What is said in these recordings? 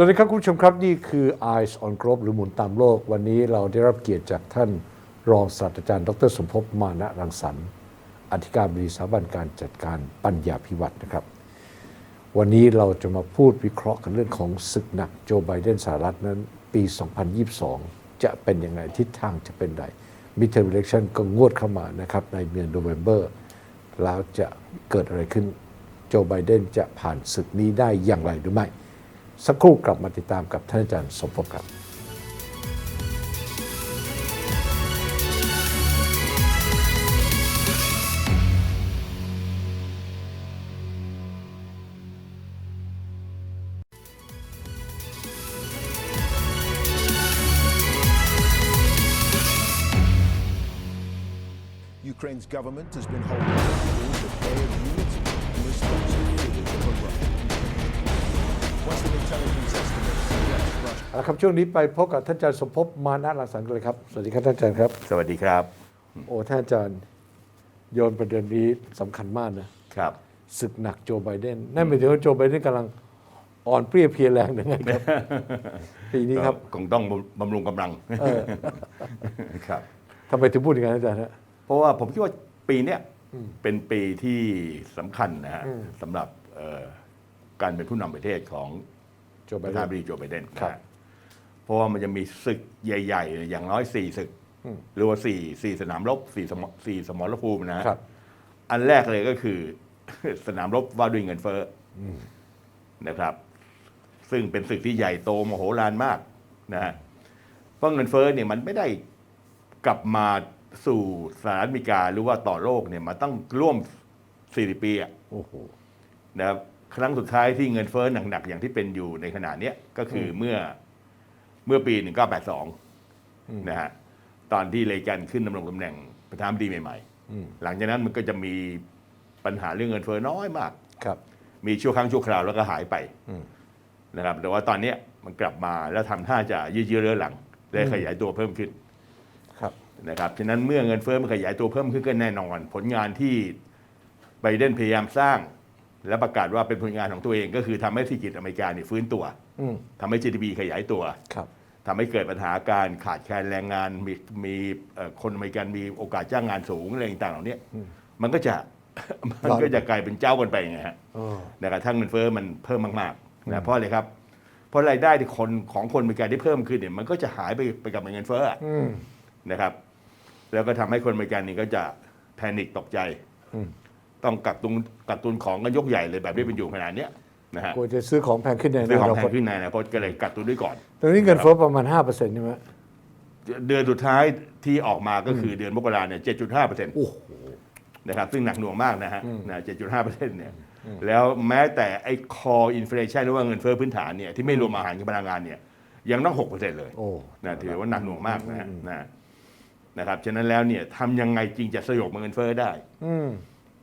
สวัสดีครับคุณผู้ชมครับนี่คือ Eyes on Globe หรือหมุนตามโลก วันนี้เราได้รับเกียรติจากท่านรองศาสตราจารย์ ดรสมภพมานะรังสรรค์อธิการบดีสถาบันการจัดการปัญญาพิวัตรนะครับ วันนี้เราจะมาพูดวิเคราะห์กันเรื่องของศึกหนักโจไบเดนสหรัฐนั้น ปี 2022 จะเป็นยังไงทิศทางจะเป็นใดมิเตอร์ e เล c ชันก็งวดเข้ามานะครับในเดือนโนเวม ber แล้วจะเกิดอะไรขึ้นโจไบเดนจะผ่านศึกนี้ได้อย่างไรหรือไม่ สักครู่กลับมาติดตามกับท่านอาจารย์สมภพครับ Ukraine's government has been holding all the pay of units and responsive เอาละครับช่วงนี้ไปพบกับท่านอาจารย์สมภพมานะรังสรรค์กันเลยครับ สวัสดีครับท่านอาจารย์ครับ สวัสดีครับโอ้ท่านอาจารย์โยนประเด็นนี้สำคัญมากนะครับ ศึกหนักโจไบเดนนั่นหมายถึงว่าโจไบเดนกำลังอ่อนเปรี้ยเพลียแรงยังไงครับปีนี้ครับก็คงต้องบำรุงกำลังครับ ทำไมถึงพูดอย่างนั้นอาจารย์ฮะ เพราะว่าผมคิดว่าปีเนี้ยเป็นปีที่สำคัญนะฮะสำหรับเอ่อการเป็นผู้นำประเทศของ โจไบประเดธานานธิบดีโจไบเดนครับนะฮะเพราะว่ามันจะมีศึกใหญ่ๆ อย่างน้อยสี่ศึก หรือว่าสี่สี่สนามรบสี่สมสี่สมรภูมินะฮะครับ อันแรกเลยก็คือ สนามรบว่าด้วยเงินเฟ้ออนะครับ ซึ่งเป็นศึกที่ใหญ่โตมโหฬารมากนะฮะเพราะเงินเฟ้อเนี่ยมันไม่ได้กลับมาสู่สหรัฐอเมริกาหรือว่าต่อโลกเนี่ยมาต้องร่วม 40 ปีอะโอ้โหนะครับ ครั้งสุดท้ายที่เงินเฟ้อหนักๆอย่างที่เป็นอยู่ในขณะเนี้ยก็คือเมื่อเมื่อปี 1982 นะฮะตอนที่เลแกันขึ้นดำรงตำแหน่งประธานาธิบดีใหม่ๆ หลังจากนั้นมันก็จะมีปัญหาเรื่องเงินเฟ้อน้อยมาก ครับ มีชั่วครั้งชั่วคราวแล้วก็หายไปนะครับ แต่ว่าตอนเนี้ยมันกลับมาแล้วทำท่าจะยืดเยื้อเรื้อหลังและขยายตัวเพิ่มขึ้นครับนะครับฉะนั้นเมื่อเงินเฟ้อมันขยายตัวเพิ่มขึ้นก็แน่นอน ผลงานที่ไบเดนพยายามสร้าง และประกาศว่าเป็นผลงานของตัวเองก็คือทำให้เศรษฐกิจอเมริกาเนี่ยฟื้นตัวอืมทำให้ GDP ขยายตัวครับทำให้เกิดปัญหาการขาดแคลนแรงงานมีมีเอ่อคนอเมริกันมีโอกาสจ้างงานสูงอะไรต่างๆเหล่านี้มันก็จะมันก็จะกลายเป็นเจ้ากันไปไงฮะอ๋อนะครับถ้าเงินเฟ้อมันเพิ่มมากๆนะเพราะอะไรครับ เพราะรายได้ที่คนของคนอเมริกันที่เพิ่มขึ้นเนี่ยมันก็จะหายไปไปกับเงินเฟ้ออะอืมนะครับ แล้วก็ทำให้คนอเมริกันนี่ก็จะแพนิคตกใจ ต้องกักตุนกักตุนของกันยกใหญ่เลยแบบที่เป็นอยู่ขนาดเนี้ยนะฮะกลัวจะซื้อของแพงขึ้นในซื้อของนาแพคตงขึ้นในอนาคตก็เลยกักตุนด้วยก่อน ตอนนี้เงินเฟ้อประมาณ5%ใช่ไหมเดือนสุดท้ายที่ออกมาก็คือเดือนมกราเนี่ย7.5เปอร์เซ็นต์โอ้โหนะครับซึ่งหนักหน่วงมากนะฮะนะ7.5เปอร์เซ็นต์เนี่ยแล้วแม้แต่ไอ้ core inflation หรือว่าเงินเฟ้อพื้นฐานเนี่ยที่ไม่รวมอาหารกับพลังงานเนี่ยยังต้อง6เปอร์เซ็นต์เลยโอ้นะถือว่าหนักหน่วงมากนะฮะนะนะครับฉะนั้นแล้วเนี่ยทำยังไงจริงจะสยบเงินเฟ้อได้ อืม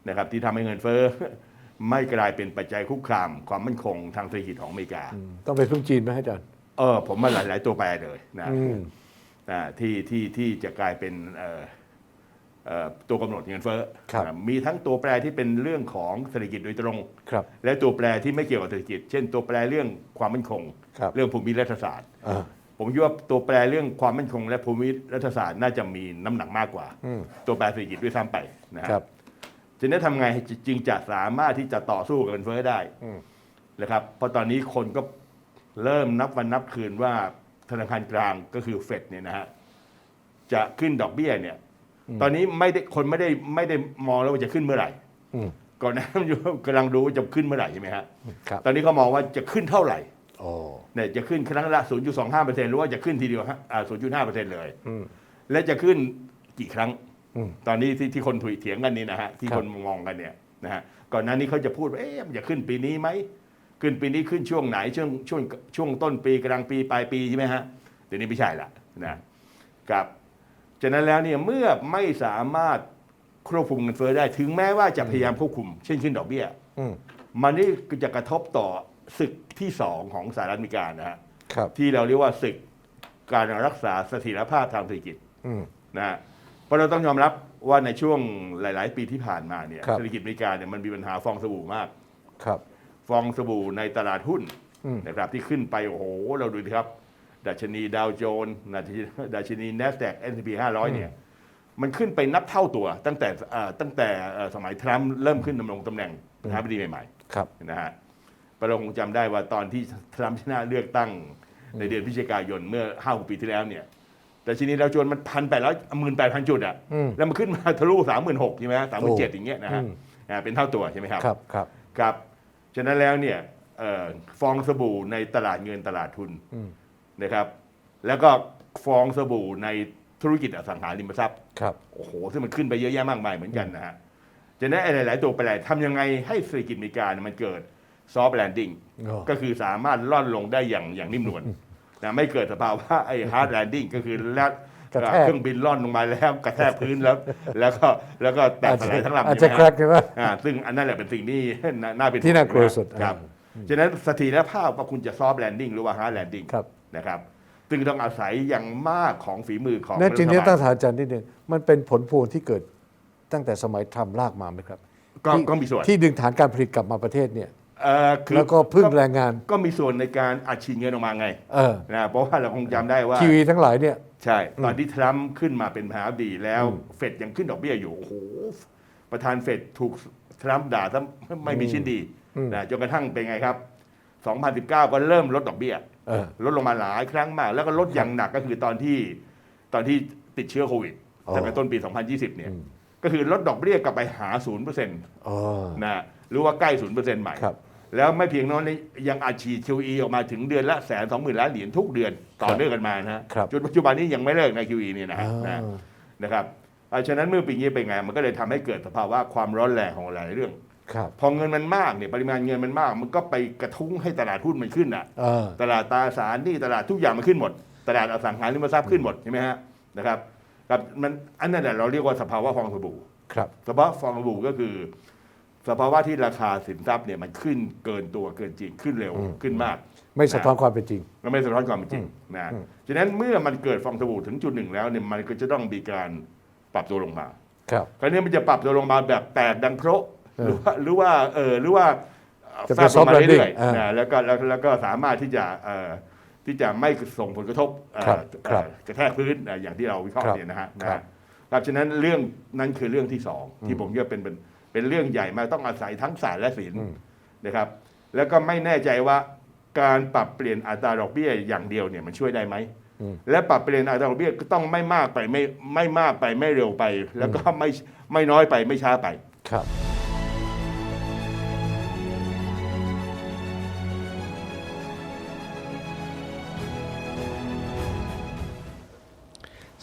นะครับที่ทำให้เงินเฟ้อไม่กลายเป็นปัจจัยคุกคามความมั่นคงทางเศรษฐกิจของอเมริกา ต้องไปพึ่งจีนไหมอาจารย์เออผมมาหลาย ๆ ตัวแปรเลยนะอืมนะที่ที่ที่จะกลายเป็นเอ่อเอ่อตัวกำหนดเงินเฟ้อครับนะมีทั้งตัวแปรที่เป็นเรื่องของเศรษฐกิจโดยตรงครับและตัวแปรที่ไม่เกี่ยวกับเศรษฐกิจ เช่น ตัวแปรเรื่องความมั่นคงครับเรื่องภูมิรัฐศาสตร์อ่าผมคิดว่าตัวแปรเรื่องความมั่นคง และภูมิรัฐศาสตร์น่าจะมีน้ำหนักมากกว่า ตัวแปรเศรษฐกิจด้วยซ้ำไปนะฮะครับ จะนั้นทำไงจึงจะสามารถที่จะต่อสู้กับเงินเฟ้อได้นะครับ เพราะตอนนี้คนก็เริ่มนับวันนับคืนว่าธนาคารกลางก็คือเฟดเนี่ยนะฮะจะขึ้นดอกเบี้ยเนี่ย ตอนนี้ไม่ได้คนไม่ได้ไม่ได้มองแล้วว่าจะขึ้นเมื่อไหร่อืม ก่อนหน้านั้นอยู่กำลังดูว่าจะขึ้นเมื่อไหร่ใช่ไหมฮะครับตอนนี้เขามองว่าจะขึ้นเท่าไหร่ โอ้เนี่ยจะขึ้นครั้งละ 0.25เปอร์เซ็นต์หรือว่าจะขึ้นทีเดียวฮะอ่า0.5เปอร์เซ็นต์เลย อืม และจะขึ้นกี่ครั้งอืม ตอนนี้ที่ที่คนถุยเถียงกันนี่นะฮะที่ครับคนมองกันเนี่ยนะฮะก่อนหน้านี้เขาจะพูดว่าเอ๊ะมันจะขึ้นปีนี้ไหมขึ้นปีนี้ขึ้นช่วงไหนช่วงช่วงช่วงต้นปีกลางปีปลายปีใช่ไหมฮะเดี๋ยวนี้ไม่ใช่ละนะครับฉะนั้นแล้วเนี่ยเมื่อไม่สามารถควบคุมเงินเฟ้อได้ ถึงแม้ว่าจะพยายามควบคุม เช่นขึ้นดอกเบี้ยอืมมันนี่จะกระทบต่อศึกที่สองของสหรัฐอเมริกานะฮะครับที่เราเรียกว่าศึกการรักษาเสถียรภาพทางเศรษฐกิจอืมนะฮะ เพราะเราต้องยอมรับว่าในช่วงหลาย ๆ ปีที่ผ่านมาเนี่ยครับ เศรษฐกิจอเมริกาเนี่ยมันมีปัญหาฟองสบู่มาก ครับ ฟองสบู่ในตลาดหุ้นอืม นะครับที่ขึ้นไปโอ้โหเราดูดิครับ ดัชนีดาวโจนส์ดัชนีดัชนี NASDAQ S&P 500 เนี่ยมันขึ้นไปนับเท่าตัวตั้งแต่เอ่อตั้งแต่เอ่อสมัยทรัมป์เริ่มขึ้นดำรงตำแหน่งประธานาธิบดีใหม่ครับๆนะฮะเราคงจำได้ว่าตอนที่ทรัมป์ชนะเลือกตั้งในเดือนพฤศจิกายนเมื่อห้าปีที่แล้วเนี่ย แต่ชนีดาวโจนส์มันพันแปดร้อยหมื่นแปดพันจุดอะอืม แล้วมันขึ้นมาทะลุสามหมื่นหกใช่ไหมสามหมื่นเจ็ดอย่างเงี้ยนะฮะอืม อ่าเป็นเท่าตัวใช่ไหมครับ ครับครับ ครับ ฉะนั้นแล้วเนี่ยเอ่อฟองสบู่ในตลาดเงินตลาดทุนอืม นะครับ แล้วก็ฟองสบู่ในธุรกิจอสังหาริมทรัพย์ ครับ โอ้โห ซึ่งมันขึ้นไปเยอะแยะมากมายเหมือนกันนะฮะ ฉะนั้นไอ้หลาย ๆ ตัวไปหลายทำยังไงให้เศรษฐกิจอเมริกาเนี่ยมันเกิดซอฟต์แลนดิ้งอ๋อก็คือสามารถล่อนลงได้อย่างอย่างนิ่มนวล นะไม่เกิดสภาวะไอ้ฮาร์ดแลนดิ้งก็คือแลดกระแทกเครื่องบินล่อนลงมาแล้วกระแทกพื้นแล้ว แล้วก็แล้วก็แตกสลายทั้งลำอาจใช่จะไหมแครฮะกใช่ไหมอ่าซึ่งอันนั้นแหละเป็นสิ่งที่น่าน่าเป็นที่น่ากลัวสุดครับอ่าฉะนั้นเสถียรภาพว่าคุณจะซอฟต์แลนดิ้งหรือว่าฮาร์ดแลนดิ้งครับนะครับซึ่งต้องอาศัยอย่างมากของฝีมือของนั่นจริงรันี่ฐบาลต้องถามอาจารย์นิดนึงมันเป็นผลพวงที่เกิดตั้งแต่สมัยทำลากมาไหมครับก็ที่ก็มีส่วนที่ดึงฐานการผลิตกลับมาประเทศเนี่ย เอ่อคือแล้วก็พึ่งแรงงาน ก็มีส่วนในการอัดฉีดเงินออกมาไงเออนะเพราะว่าเราคงจำได้ว่า ทีวีทั้งหลายเนี่ย ใช่ ตอนที่ทรัมป์ขึ้นมาเป็นมหาอำดีแล้วเฟดยังขึ้นดอกเบี้ยอยู่ โอ้โห ประธานเฟดถูกทรัมป์ด่าซะไม่มีชิ้นดีอืม นะจนกระทั่งเป็นไงครับ 2019 ก็เริ่มลดดอกเบี้ย เออ ลดลงมาหลายครั้งมาก แล้วก็ลดอย่างหนักก็คือตอนที่ตอนที่ติดเชื้อโควิดอ๋อแต่ในต้นปี 2020 เนี่ย ก็คือลดดอกเบี้ยกลับไปหา 0%นอ๋อะหรือว่าใกล้ 0%ใหม่ ครับ แล้วไม่เพียงนั้นยังอัดฉีด QE ออกมาถึงเดือนละแสนสองหมื่นล้านเหรียญทุกเดือนต่อเนื่องกันมานะฮะครับ จนปัจจุบันนี้ยังไม่เลิกใน QE เนี่ยนะฮะอ่านะนะครับอ่าฉะนั้นเมื่อปีนี้เป็นไงมันก็เลยทำให้เกิดสภาวะความร้อนแรงของหลายเรื่องครับพอเงินมันมากเนี่ยปริมาณเงินมันมาก มันก็ไปกระทุ้งให้ตลาดหุ้นมันขึ้นอะเออตลาดตราสารหนี่ตลาดทุกอย่างมันขึ้นหมด ตลาดอสังหาริมทรัพย์ขึ้นหมดใช่ไหมฮะนะครับครับมันอันนั้นแหละเราเรียกว่าสภาวะฟองสบู่ครับสภาวะฟองสบู่ก็คือ สภาวะที่ราคาสินทรัพย์เนี่ยมันขึ้นเกินตัวเกินจริงขึ้นเร็วขึ้นมากไม่สะท้อนความเป็นจริงมันไม่สะท้อนความเป็นจริงนะฉะนั้นเมื่อมันเกิดฟองสบู่ถึงจุดหนึ่งแล้วเนี่ยมันก็จะต้องมีการปรับตัวลงมา ครับคราวนี้มันจะปรับตัวลงมาแบบแตกดังเพราะเอหอรือว่าหรือว่าเออหรือว่าจะแฟเป็นบลงมา soft landing เรื่อยอ่าๆนะแล้วก็แล้วแล้วก็สามารถที่จะเอ่อที่จะไม่ส่งผลกระทบเอ่อครับครับเอ่อกระแทกพื้นอะอย่างที่เราวิเคราะครัห์บเนี่ยนะฮะครับนะครับฉะนั้นเรื่องนั้นคือเรื่องที่สองที่ผมคิดว่าเป็น เป็นเป็นเรื่องใหญ่มากต้องอาศัยทั้งศาสตร์และศิลป์นะครับ แล้วก็ไม่แน่ใจว่าการปรับเปลี่ยนอัตราดอกเบี้ยอย่างเดียวเนี่ยมันช่วยได้ไหมและปรับเปลี่ยนอัตราดอกเบี้ยก็ต้องไม่มากไปไม่ไม่มากไปไม่เร็วไป แล้วก็ไม่ไม่น้อยไปไม่ช้าไปครับ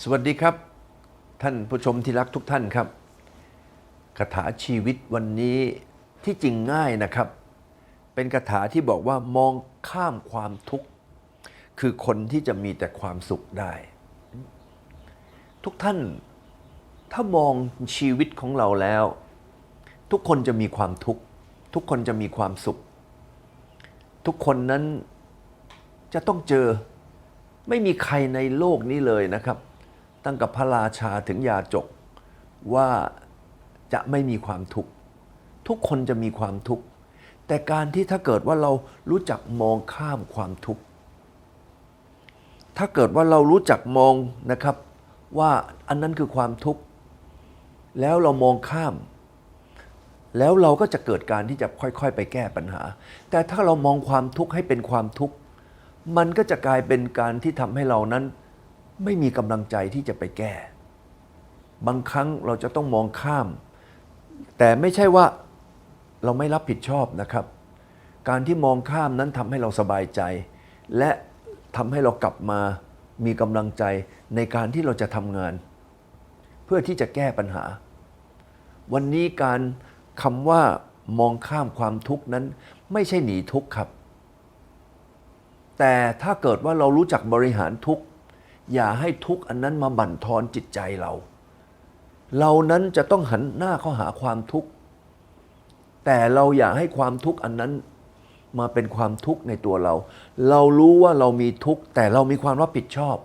สวัสดีครับ ท่านผู้ชมที่รักทุกท่านครับ คาถาชีวิตวันนี้ที่จริงง่ายนะครับ เป็นคาถาที่บอกว่ามองข้ามความทุกข์ คือคนที่จะมีแต่ความสุขได้ ทุกท่านถ้ามองชีวิตของเราแล้ว ทุกคนจะมีความทุกข์ ทุกคนจะมีความสุข ทุกคนนั้นจะต้องเจอไม่มีใครในโลกนี้เลยนะครับ ตั้งกับพระราชาถึงยาจกว่า จะไม่มีความทุกข์ทุกคนจะมีความทุกข์แต่การที่ถ้าเกิดว่าเรารู้จักมองข้ามความทุกข์ถ้าเกิดว่าเรารู้จักมองนะครับว่าอันนั้นคือความทุกข์แล้วเรามองข้าม แล้วเราก็จะเกิดการที่จะค่อยๆ ไปแก้ปัญหา แต่ถ้าเรามองความทุกข์ให้เป็นความทุกข์มันก็จะกลายเป็นการที่ทำให้เรานั้นไม่มีกำลังใจที่จะไปแก้ บางครั้งเราจะต้องมองข้าม แต่ไม่ใช่ว่าเราไม่รับผิดชอบนะครับ การที่มองข้ามนั้นทำให้เราสบายใจ และทำให้เรากลับมามีกำลังใจในการที่เราจะทำงาน เพื่อที่จะแก้ปัญหา วันนี้การคำว่ามองข้ามความทุกข์นั้น ไม่ใช่หนีทุกข์ครับ แต่ถ้าเกิดว่าเรารู้จักบริหารทุกข์อย่าให้ทุกข์อันนั้นมาบั่นทอนจิตใจเรา เรานั้นจะต้องหันหน้าเข้าหาความทุกข์ แต่เราอย่าให้ความทุกข์อันนั้นมาเป็นความทุกข์ในตัวเรา เรารู้ว่าเรามีทุกข์ แต่เรามีความรับผิดชอบ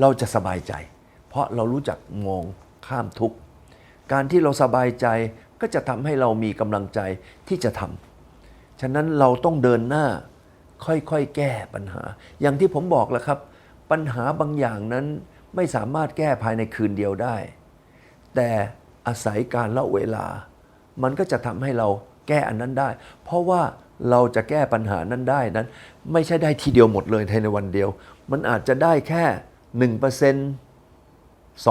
เราจะสบายใจ เพราะเรารู้จักมองข้ามทุกข์ การที่เราสบายใจก็จะทำให้เรามีกำลังใจที่จะทำฉะนั้นเราต้องเดินหน้าค่อยๆ แก้ปัญหา อย่างที่ผมบอกแล้วครับ ปัญหาบางอย่างนั้นไม่สามารถแก้ภายในคืนเดียวได้ แต่อาศัยการละเวลา มันก็จะทำให้เราแก้อันนั้นได้ เพราะว่าเราจะแก้ปัญหานั้นได้นั้น ไม่ใช่ได้ทีเดียวหมดเลยภายในวันเดียว มันอาจจะได้แค่หนึ่งเปอร์เซ็นต์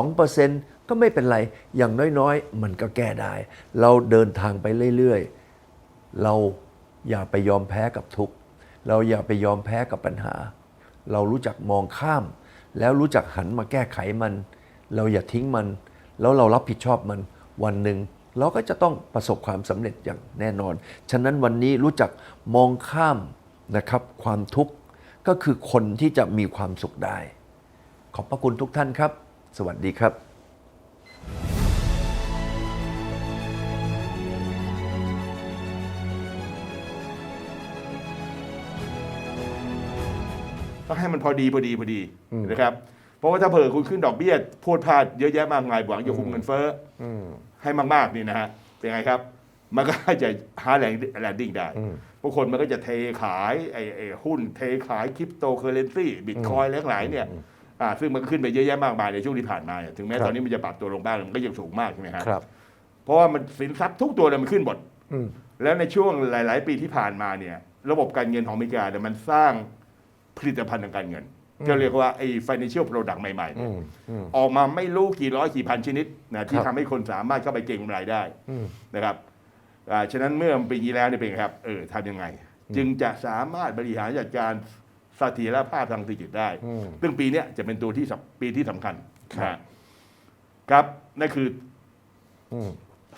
2%ก็ไม่เป็นไร อย่างน้อยๆ มันก็แก้ได้ เราเดินทางไปเรื่อยๆ เราอย่าไปยอมแพ้กับทุกข์ เราอย่าไปยอมแพ้กับปัญหา เรารู้จักมองข้าม แล้วรู้จักหันมาแก้ไขมัน เราอย่าทิ้งมัน แล้วเรารับผิดชอบมันวันหนึ่งเราก็จะต้องประสบความสำเร็จอย่างแน่นอน ฉะนั้นวันนี้รู้จักมองข้ามนะครับความทุกข์ก็คือคนที่จะมีความสุขได้ ขอบพระคุณทุกท่านครับ สวัสดีครับต้องให้มันพอดีพอดีพอดีนะครับ ราะว่าถ้าเผื่อคุณขึ้นดอกเบี้ยพูดพลาดเยอะแยะมากมายหวังจะคุมเงินเฟ้ออให้มากๆนี่นะฮะเป็นไงครับ มันก็จะหาแรงแลนดิ้งได้พวกคนมันก็จะเทขายไอ้ไอ้หุ้นเทขายคริปโตเคอเรนซีบิตคอยน์หลายๆเนี่ยอ่าซึ่งมันก็ขึ้นไปเยอะแยะมากมายในช่วงที่ผ่านมาเนี่ยถึงแม้ครับตอนนี้มันจะปรับตัวลงบ้างมันก็ยังสูงมากใช่ไหมฮะครับ เพราะว่ามันสินทรัพย์ทุกตัวเนี่ยมันขึ้นหมดอืม แล้วในช่วงหลาย ๆ ปีที่ผ่านมาเนี่ย ระบบการเงินของอเมริกาเนี่ยมันสร้างผลิตภัณฑ์ทางการเงิน จะเรียกว่าไอ้ financial product ใหม่ๆเนี่ยออกมาไม่รู้กี่ร้อยกี่พันชนิดนะที่ครับทำให้คนสามารถเข้าไปเก็งกำไรได้อืมนะครับอ่าฉะนั้นเมื่อปีที่แล้วเนี่ยเป็นไงครับเออทำยังไง จึงจะสามารถบริหารจัดการเสถียรภาพทางเศรษฐกิจได้อืมซึ่งปีเนี้ยจะเป็นตัวที่สำปีที่สำคัญครับนะฮะครับนั่นคืออืม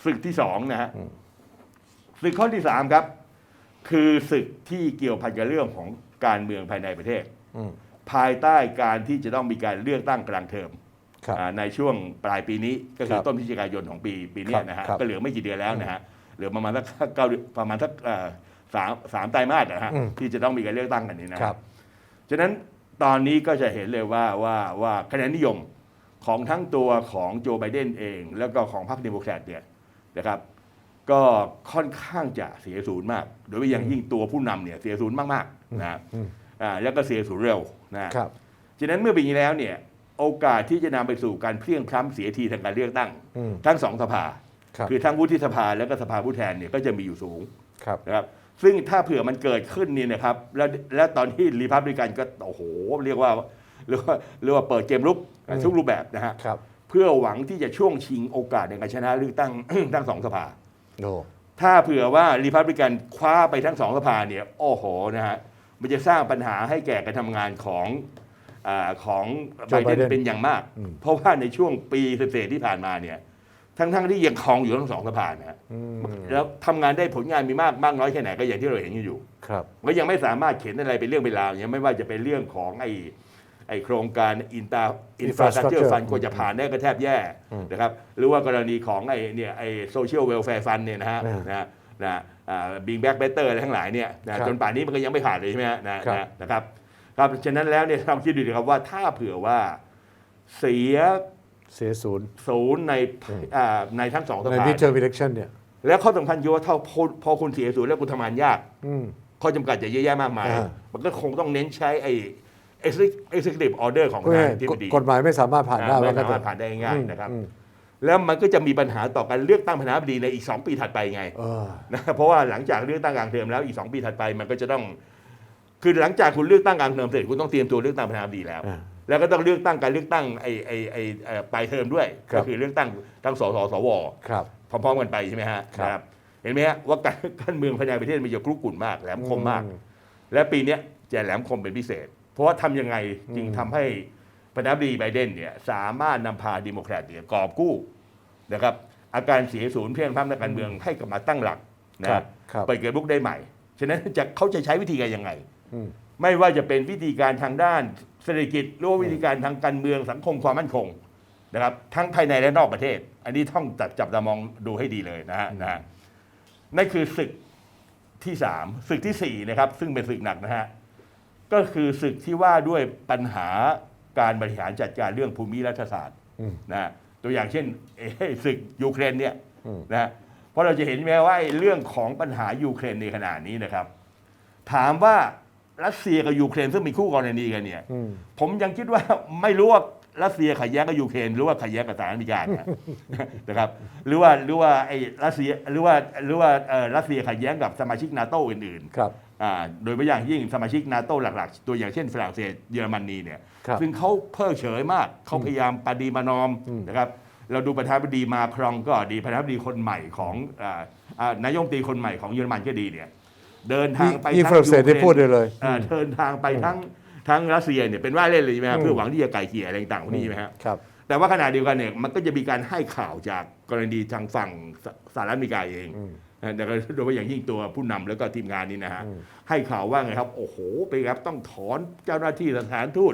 ศึกที่สองนะฮะศึกข้อที่สามครับ คือศึกที่เกี่ยวพันกับเรื่องของการเมืองภายในประเทศอืม ภายใต้การที่จะต้องมีการเลือกตั้งกลางเทอมครับ อ่าในช่วงปลายปีนี้ก็คืคอรับต้นพฤศจิกายนของปีปีเนี้ยนะฮะครับก็เหลือไม่กี่เดือนแล้วนะฮะเหลือประมาณสักเก้าเดือนประมาณสักเอ่อสามสามไตรมาสนะฮะอืม ที่จะต้องมีการเลือกตั้งกันนี้นะฮะครับ ฉะนั้นตอนนี้ก็จะเห็นเลยว่าว่าว่าคะแนนนิยมของทั้งตัวของโจไบเดนเอง แล้วก็ของพรรคเดโมแครตเนี่ยนะครับก็ค่อนข้างจะเสียศูนย์มาก โดยเฉพาะอย่างยิ่งตัวผู้นำเนี่ยเสียศูนย์มากๆนะอ่าแล้วก็เสียศูนย์เร็วนะครับฉะนั้นเมื่อปีนี้แล้วเนี่ยโอกาสที่จะนำไปสู่การเพลี่ยงพล้ำเสียทีทางการเลือกตั้ง อืมทั้งสองสภา ครับคือทั้งวุฒิสภาแล้วก็สภาผู้แทนเนี่ยก็จะมีอยู่สูงครับนะครับซึ่งถ้าเผื่อมันเกิดขึ้นนี่นะครับแล้วแล้วตอนที่รีพับลิกันก็โอ้โหเรียกว่าเรียกว่าเรียกว่าเปิดเกมรุกทุกรูปแบบนะฮะครับเพื่อหวังที่จะช่วงชิงโอกาสในการชนะเลือกตั้ง ทั้งสองสภา โอ้ถ้าเผื่อว่ารีพับลิกันคว้าไปทั้งสองสภาเนี่ยโอ้โหนะฮะ มันจะสร้างปัญหาให้แก่การทำงานของอาของไบ Joe เดน Biden เป็นอย่างมาก อืม เพราะว่าในช่วงปีเศษๆที่ผ่านมาเนี่ยทั้งๆที่ยังครองอยู่ทั้งสองสภานะฮะอืมแล้วทำงานได้ผลงานมีมากมากน้อยแค่ไหนก็อย่างที่เราเห็นกันอยู่ ครับ ก็ยังไม่สามารถเขียนอะไรเป็นเรื่องเป็นราวอย่างไม่ว่าจะเป็นเรื่องของไอ้ไอ้โครงการอินตาอินฟราสตรักเจอ Infrastructure ร์ฟันควรจะผ่านได้ก็แทบแย่นะครับหรือว่ากรณีของไอ้เนี่ยไอ้โซเชียลเวลแฟร์ฟันเนี่ยนะฮะอ่าน นะนะ บิงแบ็กเบเตอร์อะไรทั้งหลายเนี่ยนะครับจนป่านนี้มันก็ยังไม่ผ่านเลยใช่ไหมฮะนะครับนะนะครับครับฉะนั้นแล้วเนี่ยลองคิดดูดีครับว่าถ้าเผื่อว่าเสียเสียศูนย์ศูนย์ในอ่าในทั้งสองสในภามิดเทอร์มิเลชันเนี่ยแล้วข้อสำคัญคือว่าถ้าพอพอคุณเสียศูนย์แล้วคุณทำงานยากอืมข้อจำกัดจะเยอะแยะมากมายอ่ามันก็คงต้องเน้นใช้ไอ้ executive order ของพูดทางง่ายที่ๆกฎดีกฎหมายไม่สามารถผ่านได้ไม่ว่สามารถงั้ผ่านได้ง่ายๆนะครับอืม แล้วมันก็จะมีปัญหาต่อการเลือกตั้งประธานาธิบดีในอีก 2 ปีถัดไปไงเออนะเพราะว่าหลังจากเลือกตั้งกลางเทอมแล้วอีก 2 ปีถัดไปมันก็จะต้อง คือหลังจากคุณเลือกตั้งกลางเทอมเสร็จคุณต้องเตรียมตัวเลือกตั้งประธานาธิบดีแล้ว อ่าแล้วก็ต้องเลือกตั้งการเลือกตั้งไอ้ไอ้ไอ้เอ่อปลายเทอมด้วย ครัก็บ คือเลือกตั้งทั้งสสสว ครับ พร้อมๆกันไปใช่ไหมฮะครับ นะครับเห็นไหมฮะว่าการการเมืองภายในประเทศมันจะครุกรุ่นมากแหลมคมมากอืมและปีเนี้ยจะแหลมคมเป็นพิเศษ เพราะว่าทำยังไงจึงทำให้ ประธานาธิบดีไบเดนเนี่ยสามารถนำพาดิโมแครตเนี่ยกอบกู้นะครับอาการเสียศูนย์เพลียงพล้ำในการเมืองให้กลับมาตั้งหลักนะครับครับ เปิดเกิดบุกได้ใหม่ ฉะนั้นจะเขาจะใช้วิธีการยังไง อืม ไม่ว่าจะเป็นวิธีการทางด้านเศรษฐกิจหรือว่าวิธีการทางการเมืองสังคมความมั่นคงนะครับทั้งภายในและนอกประเทศ อันนี้ต้องจับจับตามองดูให้ดีเลยนะฮะนะฮะนั่นคือศึกที่สามศึกที่สี่นะครับ ซึ่งเป็นศึกหนักนะฮะก็คือศึกที่ว่าด้วยปัญหา การบริหารจัดการเรื่องภูมิรัฐศาสตร์อืมนะฮะตัวอย่างเช่นเอ้ยศึกยูเครนเนี่ยอืมนะฮะเพราะเราจะเห็นไหมว่าไอ้เรื่องของปัญหายูเครนในขณะนี้นะครับ ถามว่ารัสเซียกับยูเครนซึ่งมีคู่กรณีกันเนี่ยอืมผมยังคิดว่าไม่รู้ว่า รัสเซียขัดแย้งกับยูเครนหรือว่าขัดแย้งกับสหรัฐอเมริกาเนี่ยนะครับหรือว่าหรือว่าไอ้รัสเซียหรือว่าหรือว่าเอ่อรัสเซียขัดแย้งกับสมาชิกนาโตอื่นครับๆอ่าโดยเฉพาะอย่างยิ่งสมาชิกนาโตหลักๆ ตัวอย่างเช่นฝรั่งเศสเยอรมนีเนี่ยครับซึ่งเขาเพิกเฉยมากเขาพยายามปฏิมานอมนะครับเราดูประธานาธิบดีมาครองก็ดีประธานาธิบดีคนใหม่ของอ่าอ่านายกรัฐมนตรีคนใหม่ของเยอรมันก็ดีเนี่ยเดินทางไปยิ่งทั้ฝรั่งเศสได้ยูครนพูดได้เลยอ่าเดินทางไปทั้ง ทั้งรัสเซียเนี่ยเป็นว่าเล่นเลยใช่ไหมฮะอืมเพื่อหวังที่จะไกลเกลี่ยอะไรต่างๆพวกนี้ใช่ไหมฮะครับ แต่ว่าขณะเดียวกันเนี่ยมันก็จะมีการให้ข่าวจากกรณีทางฝั่งสสหรัฐอเมริกาเองนะแต่ก็โดยเฉพาะอย่างยิ่งตัวผู้นำแล้วก็ทีมงานนี้นะฮะให้ข่าวว่าไงครับ โอ้โหไปนครับต้องถอนเจ้าหน้าที่สถานทูต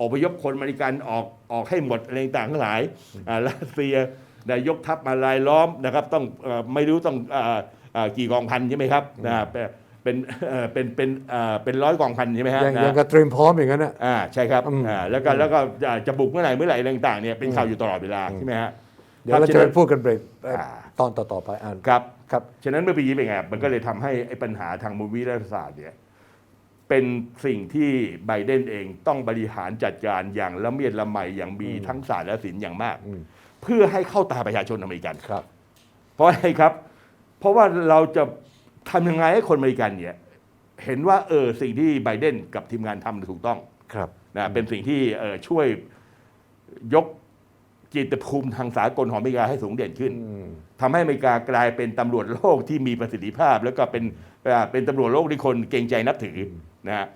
อพยพคนอเมริกันออกออกให้หมดอะไรต่างๆทั้งหลายอ่ารัสเซียได้ยกทัพมาลายล้อมนะครับต้องเอ่อไม่รู้ต้องเอ่อเอ่อกี่กองพันใช่ไหมครับนะ เป็นเอ่อเป็นเป็นเอ่อเป็นร้อยกองพันใช่ไหมฮะยังนะยังกระเตรียมพร้อมอย่างนั้นน่ะ อ่าใช่ครับอืม อ่าแล้วก็แล้วก็อ่าจะบุกเมื่อไหร่เมื่อไหร่อะไรต่างๆเนี่ยเป็นข่าวอยู่ตลอดเวลาใช่ไหมฮะเดี๋ยวเราคบจะฉไปพูดกันเบรกเอ่ออ่าตอนต่อๆไปอ่านครับ ครับ ฉะนั้นเมื่อปีนี้เป็นไงมันก็เลยทำให้ไอ้ปัญหาทางมุมวิทยาศาสตร์เนี่ยเป็นสิ่งที่ไบเดนเองต้องบริหารจัดการอย่างละเมียดละไมอย่างมีทั้งศาสตร์และศิลป์อย่างมาก อืม เพื่อให้เข้าตาประชาชนอเมริกัน ครับ เพราะอะไรครับ เพราะว่าเราจะ ทำยังไงให้คนอเมริกันเนี่ยเห็นว่าเออสิ่งที่ไบเดนกับทีมงานทำถูกต้องครับนะเป็นสิ่งที่เอ่อช่วยยกจิตภูมิทางสากลของอเมริกาให้สูงเด่นขึ้นทำให้อเมริกากลายเป็นตำรวจโลกที่มีประสิทธิภาพ แล้วก็เป็นอ่าเป็นตำรวจโลกที่คนเกรงใจนับถือนะฮะ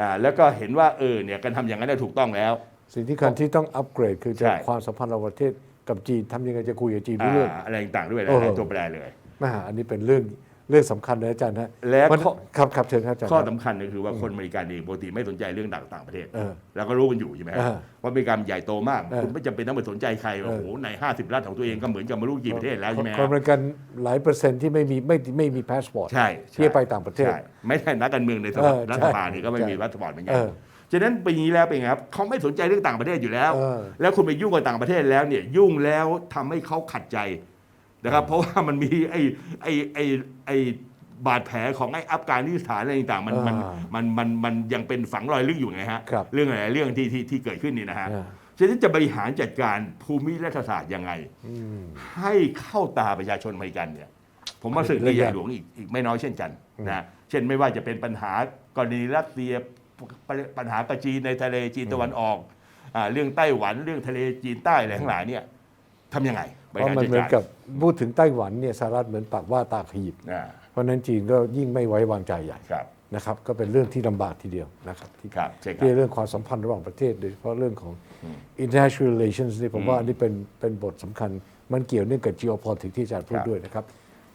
อ่าแล้วก็เห็นว่าเออเนี่ยการทำอย่างนั้นนะถูกต้องแล้ว สิ่งที่คันที่ต้องอัปเกรดคือใช่จะความสัมพันธ์ระหว่างประเทศกับจีนทำยังไงจะคุยกับจีนอ่ารู้เรื่องอะไรต่างๆด้วยนะโอ้โหตัวแปรเลยมาอันนี้เป็นเรื่อง เรื่องสำคัญเลยอาจารย์ฮะและมันข้อ ครับครับเชิญครับอาจารย์ข้อครับ สำคัญก็คือว่าคนอเมริกันเองปกติไม่สนใจเรื่องต่างประเทศ เออเราก็รู้กันอยู่ใช่ไหมฮะเออว่าอเมริกาใหญ่โตมาก เออคุณไม่จำเป็นต้องไปสนใจใครโอ้โหใน 50 รัฐของตัวเองก็เหมือนกับไม่รู้กี่ประเทศแล้วใช่ไหมคนฮะอเมริกันหลายเปอร์เซ็นต์ที่ไม่มีไม่ไม่มีพาสปอร์ต ใช่ใช่ที่จะไปต่างประเทศ ใช่ไม่ใช่นักการเมืองในสภาเออใช่รัฐบาลนี่ก็ไม่มีใช่รัฐบาลเหมือนกัเอนอฉะนั้นปีนี้แล้วเป็นไงครับเขาไม่สนใจเรื่องต่างประเทศอยู่แล้ว เออ แล้วคุณไปยุ่งกับต่างประเทศแล้วเนี่ยยุ่งแล้วทำให้เขาขัดใจ นะครับเพราะว่ามันมีไอ้ไอ้ไอ้ไอ้บาดแผลของไอ้อัฟกานิสถานอะไรต่างๆมันมันอ่ามันมันมันยังเป็นฝังรอยลึกอยู่ไงฮะครับเรื่องอะไรเรื่องที่ที่ที่เกิดขึ้นนี่นะฮะอ่า ฉะนั้นจะบริหารจัดการภูมิรัฐศาสตร์ยังไงให้เข้าตาประชาชนอเมริกันเนี่ย ผมว่าสื่อที่ใหญ่หลวงอีกอีกไม่น้อยเช่นกันนะเช่นไม่ว่าจะเป็นปัญหากรณีรัสเซียปัญหากระจีนในทะเลจีนตะวันออกอ่าเรื่องไต้หวันเรื่องทะเลจีนใต้อะไรทั้งหลายเนี่ยทำยังไงบ เพริราะหารมันจัดเหมือนการกับพูดถึงไต้หวันเนี่ยสหรัฐเหมือนปากว่าตาขยิบอ่าเพราะฉะนั้นจีนก็ยิ่งไม่ไว้วางใจใหญ่ครับนะครับก็เป็นเรื่องที่ลำบากทีเดียวนะครับที่ครับใช่ครับที่เรื่องความสัมพันธ์ระหว่างประเทศโดยเฉพาะเรื่องของ international relations นี่ผมว่าอันนี้เป็นเป็นบทสำคัญ มันเกี่ยวเนื่องกับ geopolitics ที่อาจารย์พูดครับด้วยนะครับ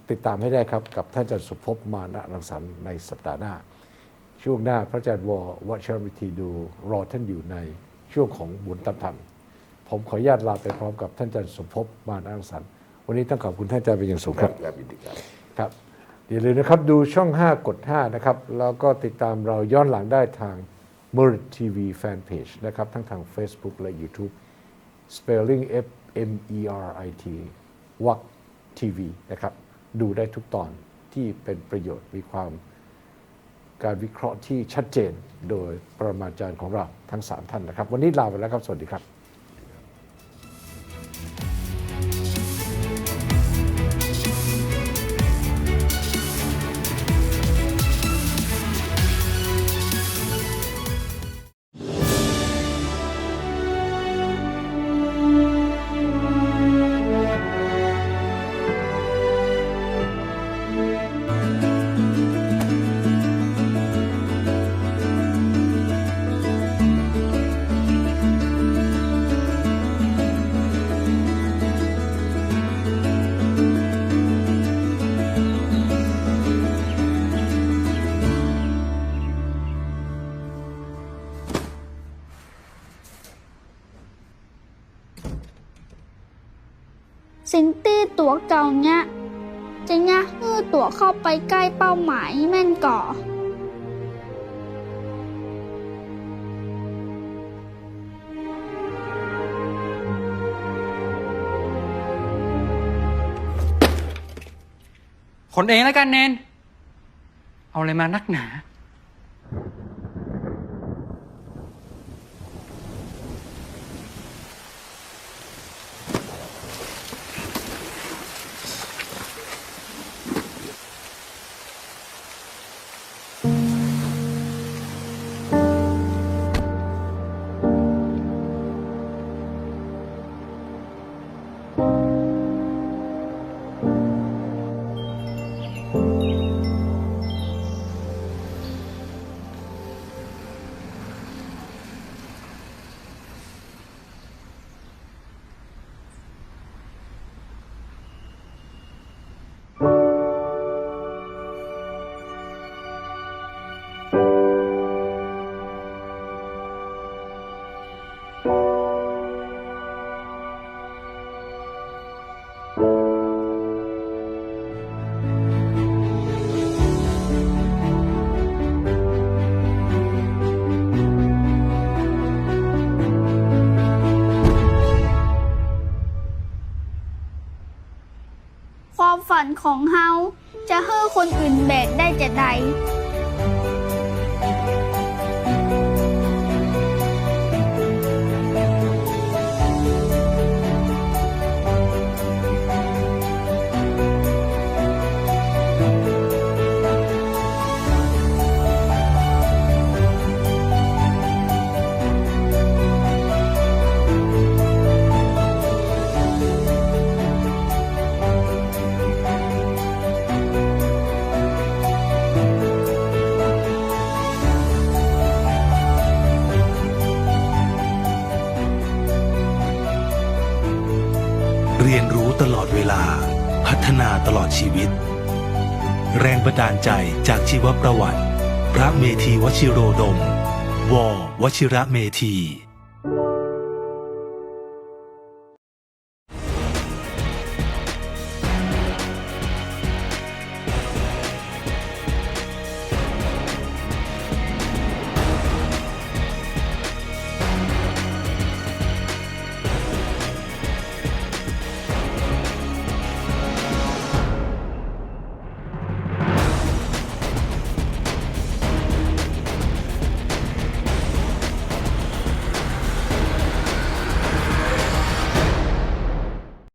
ติดตามให้ได้ครับ กับท่านอาจารย์สุภพมานะรังสรรค์ในสัปดาห์หน้า ช่วงหน้าพระอาจารย์วอวัชรวิธีดูรอท่านอยู่ในช่วงของบุญตธรรม ผมขออนุญาตลาไปพร้อมกับท่านอาจารย์สุภพมานะรังสรรค์วันนี้ต้องขอบคุณท่านอาจารย์เป็นอย่างสูงครับครับยินดีครับครับอย่าลืมนะครับดูช่อง 5 กด 5 นะครับ แล้วก็ติดตามเราย้อนหลังได้ทาง m e r i t TV Fanpage นะครับ ทั้งทาง Facebook และ YouTube Spelling F M E R I T วักทีวีนะครับ ดูได้ทุกตอนที่เป็นประโยชน์มีความการวิเคราะห์ที่ชัดเจนโดยปรมาจารย์ของเราทั้ง 3 ท่านนะครับ วันนี้ลาไปแล้วครับ สวัสดีครับ ไปใกล้เป้าหมายแม่นก่อคนเองแล้วกันเนน เอาอะไรมานักหนา ของเฮาจะเฮ้อคนอื่นแบกได้จะใด ตลอดเวลา พัฒนาตลอดชีวิต แรงบันดาลใจจากชีวประวัติ พระเมธีวชิโรดม ววชิระเมธี